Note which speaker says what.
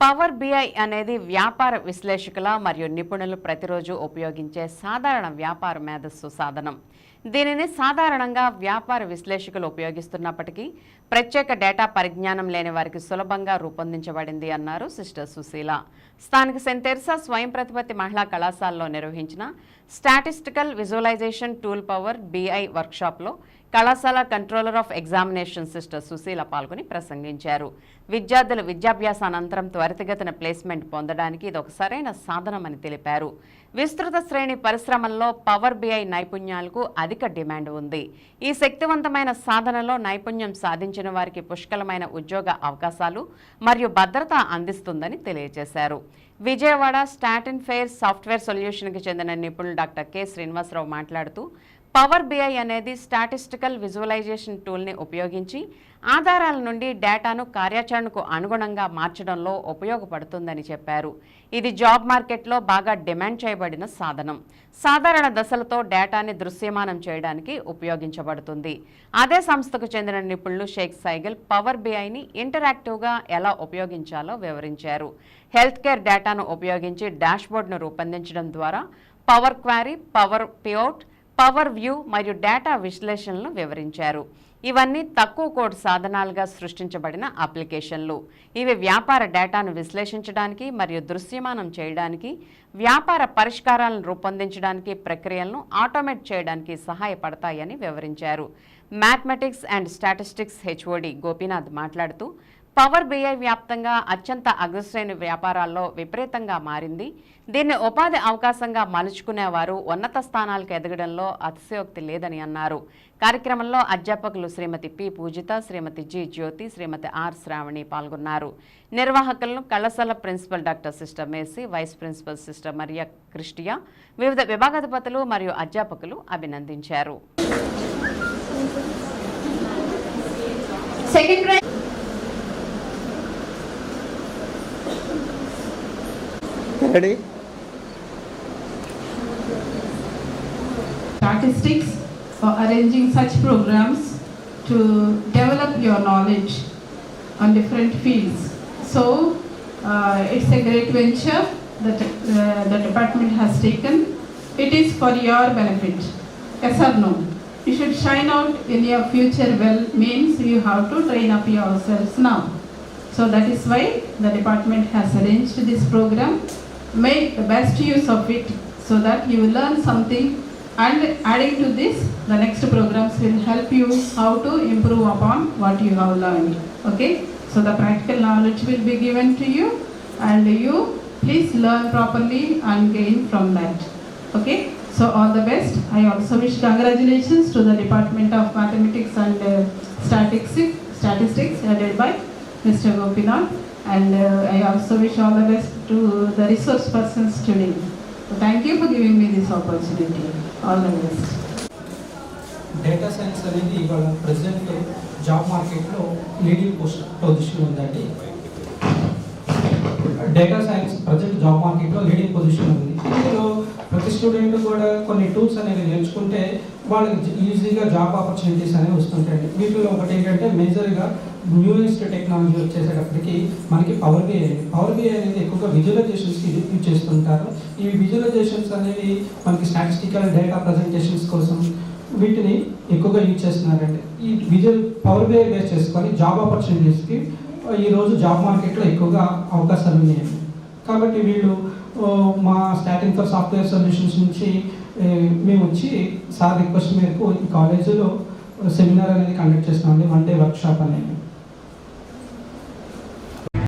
Speaker 1: Power BI అనేది వ్యాపార విశ్లేషకుల మరియు నిపుణులు ప్రతిరోజు ఉపయోగించే సాధారణ వ్యాపార మేధస్సు సాధనం. దీనిని సాధారణంగా వ్యాపార విశ్లేషకులు ఉపయోగిస్తున్నప్పటికీ ప్రత్యేక డేటా పరిజ్ఞానం లేని వారికి సులభంగా రూపొందించబడింది అన్నారు సిస్టర్ సుశీల. స్థానిక సెంట్ తెర్సా స్వయం ప్రతిపత్తి మహిళా కళాశాలలో నిర్వహించిన statistical visualisation tool power BI వర్క్షాప్లో కళాశాల controller of examination sister Susheela పాల్గొని ప్రసంగించారు. విద్యార్థులు విద్యాభ్యాస అనంతరం త్వరితగతిన ప్లేస్మెంట్ పొందడానికి ఇది ఒక సరైన సాధనమని తెలిపారు. విస్తృత శ్రేణి పరిశ్రమల్లో పవర్ బిఐ నైపుణ్యాలకు అధిక డిమాండ్ ఉంది. ఈ శక్తివంతమైన సాధనలో నైపుణ్యం సాధించిన వారికి పుష్కలమైన ఉద్యోగ అవకాశాలు మరియు భద్రత అందిస్తుందని తెలియజేశారు. విజయవాడ స్టాటిన్ ఫెయిర్ సాఫ్ట్వేర్ సొల్యూషన్కి చెందిన నిపుణులు డాక్టర్ కె. శ్రీనివాసరావు మాట్లాడుతూ పవర్ బిఐ అనేది స్టాటిస్టికల్ విజువలైజేషన్ టూల్ని ఉపయోగించి ఆధారాల నుండి డేటాను కార్యాచరణకు అనుగుణంగా మార్చడంలో ఉపయోగపడుతుందని చెప్పారు. ఇది జాబ్ మార్కెట్లో బాగా డిమాండ్ చేయబడిన సాధనం. సాధారణ దశలతో డేటాని దృశ్యమానం చేయడానికి ఉపయోగించబడుతుంది. అదే సంస్థకు చెందిన నిపుణులు షేక్ సైగల్ పవర్ బిఐని ఇంటరాక్టివ్గా ఎలా ఉపయోగించాలో వివరించారు. హెల్త్ కేర్ డేటాను ఉపయోగించి డాష్బోర్డ్ను రూపొందించడం ద్వారా power query power pivot power view మరియు డేటా విశ్లేషణలను వివరించారు. ఇవన్నీ తక్కువ కోడ్ సాధనాలుగా సృష్టించబడిన అప్లికేషన్లు. ఇవి వ్యాపార డేటాను విశ్లేషించడానికి మరియు దృశ్యమానం చేయడానికి వ్యాపార పరిష్కారాలను రూపొందించడానికి ప్రక్రియలను ఆటోమేట్ చేయడానికి సహాయపడతాయని వివరించారు. Mathematics and statistics HOD Gopinath మాట్లాడుతూ పవర్ బిఐ వ్యాప్తంగా అత్యంత అగ్రశ్రేణి వ్యాపారాల్లో విపరీతంగా మారింది. దీన్ని ఉపాధి అవకాశంగా మలుచుకునేవారు ఉన్నత స్థానాలకు ఎదగడంలో అతిశయోక్తి లేదని అన్నారు. కార్యక్రమంలో అధ్యాపకులు Srimati P. Poojitha Srimati G. Jyothi Srimati R. Sravani పాల్గొన్నారు. నిర్వాహకులను కళాశాల principal doctor sister Macy vice principal sister Maria Christia వివిధ విభాగాధిపతులు మరియు అధ్యాపకులు అభినందించారు.
Speaker 2: Second
Speaker 3: ready
Speaker 4: statistics for arranging such programs to develop your knowledge on different fields. So uh, it's a great venture that uh, the department has taken. It is for your benefit. Yes or no? You should shine out in your future well means you have to train up yourselves now. So that is why the department has arranged this program. Make the best use of it so that you will learn something and adding to this, the next programs will help you how to improve upon what you have learned. Okay? So the practical knowledge will be given to you and you please learn properly and gain from that. Okay? So all the best. I also wish congratulations to the Department of Mathematics and uh, Statistics, Statistics headed by Mr. Gopinath. And I also wish all the best to the resource persons today thank you for giving me this opportunity all the best
Speaker 5: data science అనేది ఇవాళ present job మార్కెట్లో leading post position ఉందండి. Data science present job మార్కెట్లో leading position ఉంది. ఇందులో ప్రతి student కూడా కొన్ని టూల్స్ అనేవి నేర్చుకుంటే వాళ్ళకి ఈజీగా జాబ్ ఆపర్చునిటీస్ అనేవి వస్తుంటాయండి. వీటిలో ఒకటి ఏంటంటే మేజర్గా న్యూయెస్ట్ టెక్నాలజీ వచ్చేసేటప్పటికి మనకి పవర్ బిఐ పవర్ బిఐ అనేది ఎక్కువగా విజువలైజేషన్స్కి యూజ్ చేస్తుంటారు. ఈ విజువలైజేషన్స్ అనేవి మనకి స్టాటిస్టికల్ డేటా ప్రజెంటేషన్స్ కోసం వీటిని ఎక్కువగా యూజ్ చేస్తున్నారండి. ఈ విజువల్ పవర్ బిఐ బేస్ చేసుకొని జాబ్ ఆపర్చునిటీస్కి ఈరోజు జాబ్ మార్కెట్లో ఎక్కువగా అవకాశాలు ఉన్నాయండి కాబట్టి వీళ్ళు మా స్టాటింగ్ ఫర్ సాఫ్ట్వేర్ సొల్యూషన్స్ నుంచి మేము వచ్చి సార్ రిక్వెస్ట్ మేరకు ఈ కాలేజీలో సెమినార్ అనేది కండక్ట్ చేస్తున్నామండి వన్ డే వర్క్షాప్ అనేది.